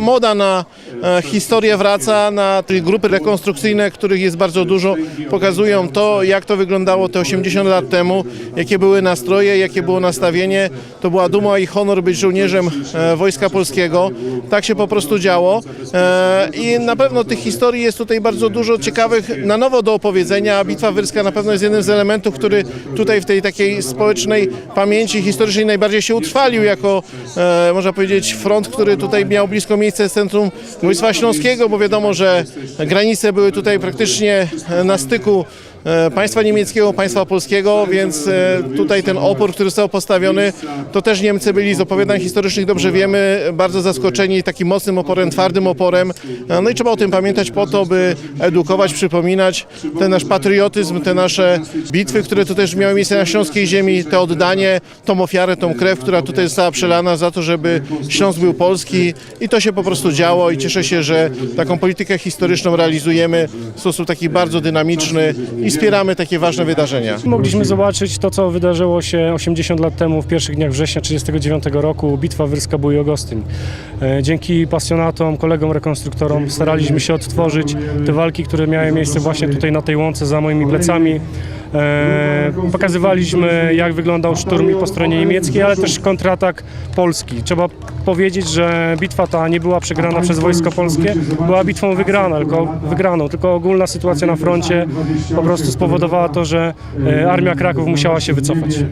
wraca na e, historię, wraca na te grupy rekonstrukcyjne, których jest bardzo dużo. Pokazują to, jak to wyglądało te 80 lat temu, jakie były nastroje, jakie było nastawienie. To była duma i honor być żołnierzem e, Wojska Polskiego. Tak się po prostu działo. E, I na pewno tych historii jest tutaj bardzo dużo ciekawych na nowo do opowiedzenia. Bitwa Wyrska na pewno jest jednym z elementów, który tutaj w tej takiej społecznej pamięci historycznej najbardziej się utrwalił jako, można powiedzieć, front, który tutaj miał blisko miejsce z centrum województwa śląskiego, bo wiadomo, że granice były tutaj praktycznie e, na styku e, państwa niemieckiego, państwa polskiego, więc e, tutaj ten opór, który został postawiony, to też Niemcy byli z opowiadań historycznych, dobrze wiemy, bardzo zaskoczeni takim mocnym oporem, twardym oporem. No i trzeba o tym pamiętać po to, by edukować, przypominać ten nasz patriotyzm, te nasze bitwy, które tu też miały miejsce na śląskiej ziemi, to oddanie, tą ofiarę, tą krew, która tutaj została przelana za to, żeby Śląsk był polski i to się po prostu działo i cieszę się, że taką politykę historyczną realizujemy w sposób taki bardzo dynamiczny i wspieramy takie ważne wydarzenia. Mogliśmy zobaczyć to, co wydarzyło się 80 lat temu w pierwszych dniach września 1939 roku, bitwa Wyrska Bój Ogostyń. E, Dzięki pasjonatom, kolegom rekonstruktorom staraliśmy się odtworzyć te walki, które miały miejsce właśnie tutaj na tej łące za moimi plecami. E, Pokazywaliśmy, jak wyglądał szturm i po stronie niemieckiej, ale też kontratak polski. Trzeba powiedzieć, że bitwa ta nie była przegrana przez wojsko polskie, była bitwą wygrana, tylko, wygraną, tylko ogólna sytuacja na froncie po prostu spowodowała to, że e, Armia Kraków musiała się wycofać.